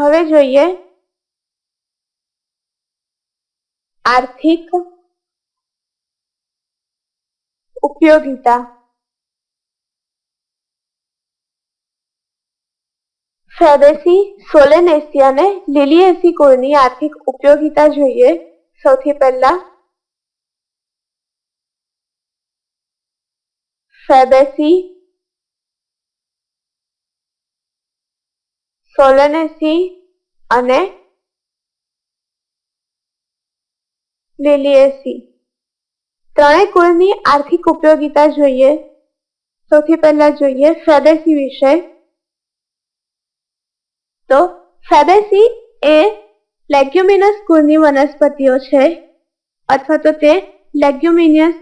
હવે જોઈએ આર્થિક ઉપયોગિતા. ફેબેસી સોલેનેસી અને લિલિએસી કુળની આર્થિક ઉપયોગિતા જોઈએ? સૌથી પહેલા ફેબેસી સોલેનેસી અને લીલીએસી ત્રણેય કુળની આર્થિક ઉપયોગિતા જોઈએ. સૌથી પહેલા જોઈએ ફેબેસી વિશે તો ફેબેસી એ લેગ્યુમિનસ કુળની વનસ્પતિઓ છે, અથવા તો તે લેગ્યુમિનિયસ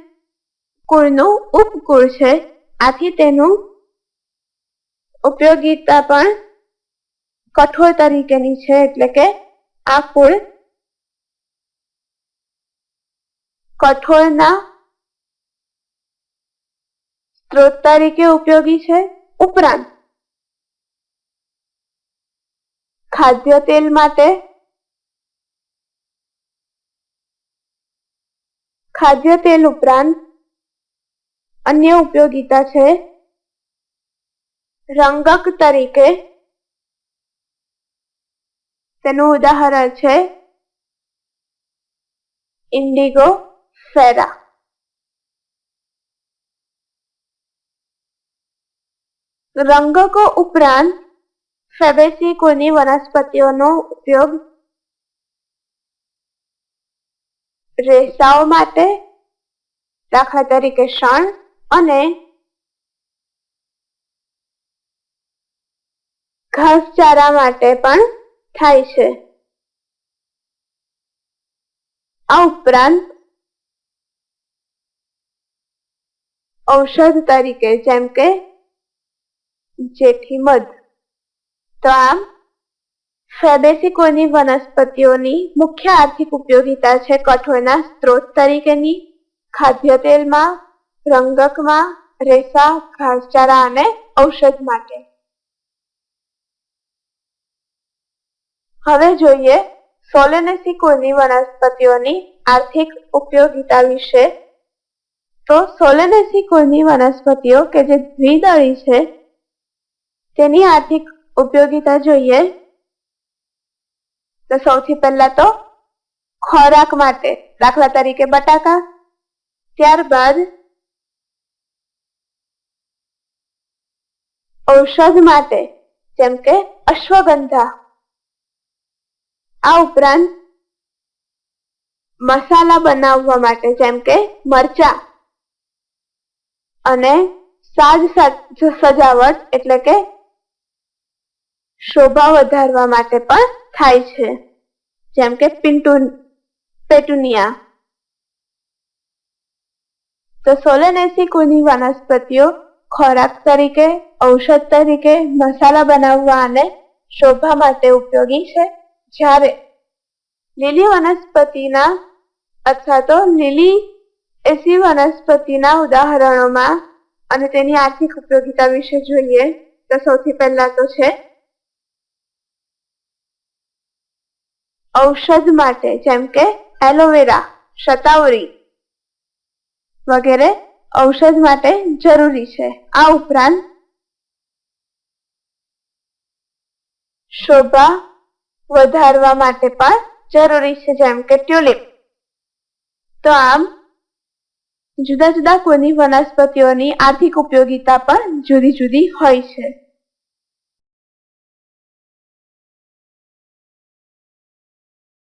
કુળનું ઉપકુળ છે. આથી તેનું ઉપયોગિતા પણ કઠોળ તરીકેની છે એટલે કે આ કુળ કઠોળના સ્ત્રોત તરીકે ઉપયોગી છે. ઉપરાંત ખાદ્ય તેલ માટે ખાદ્ય તેલ ઉપરાંત અન્ય ઉપયોગીતા છે. રંગક તરીકે તેનું ઉદાહરણ છે ઇન્ડિગો ફેરા. રંગકો ઉપરાંત ફેબેસિકોની વનસ્પતિઓનો ઉપયોગ રેસાઓ માટે દાખલા તરીકે શણ અને ઘાસચારા માટે પણ થાય છે. આ ઉપરાંત ઔષધ તરીકે જેમ કે જેઠી મધ, તો આમ ફેબેસિકોની વનસ્પતિઓની મુખ્ય આર્થિક ઉપયોગિતા છે કઠોળના સ્ત્રોત તરીકેની, ખાદ્ય તેલમાં, રંગકમાં રેસા ઘાસચારા અને ઔષધ માટે. હવે જોઈએ સોલેનેસી કુળની વનસ્પતિઓની આર્થિક ઉપયોગિતા વિશે. તો સોલેનેસી કુળની વનસ્પતિઓ કે જે દ્વિદળી છે, તેની આર્થિક ઉપયોગિતા જોઈએ. તો સૌથી પહેલા તો ખોરાક માટે, દાખલા તરીકે બટાકા, ત્યારબાદ ઔષધ માટે, જેમ કે અશ્વગંધા. આ ઉપરાંત મસાલા બનાવવા માટે જેમ કે મરચા અને સાજ સજાવટ એટલે કે શોભા વધારવા માટે પણ થાય છે. જેમ કે પિન્ટુ પેટુનિયા. તો સોલેનેસી કુની વનસ્પતિઓ ખોરાક તરીકે, ઔષધ તરીકે મસાલા બનાવવા અને શોભા માટે ઉપયોગી છે. જ્યારે લીલી વનસ્પતિના અથવા તો લીલી એસી વનસ્પતિના ઉદાહરણોમાં અને તેની આર્થિક ઉપયોગિતા વિશે જોઈએ, તો સૌથી પહેલા તો છે ઔષધ માટે, જેમ કે એલોવેરા, શતાવરી વગેરે ઔષધ માટે જરૂરી છે. આ ઉપરાંત શોભા વધારવા માટે પણ જરૂરી છે, જેમ કે ટ્યુલિપ તો આમ, જુદા જુદા કુળની વનસ્પતિઓની આર્થિક ઉપયોગિતા પણ જુદી જુદી હોય છે.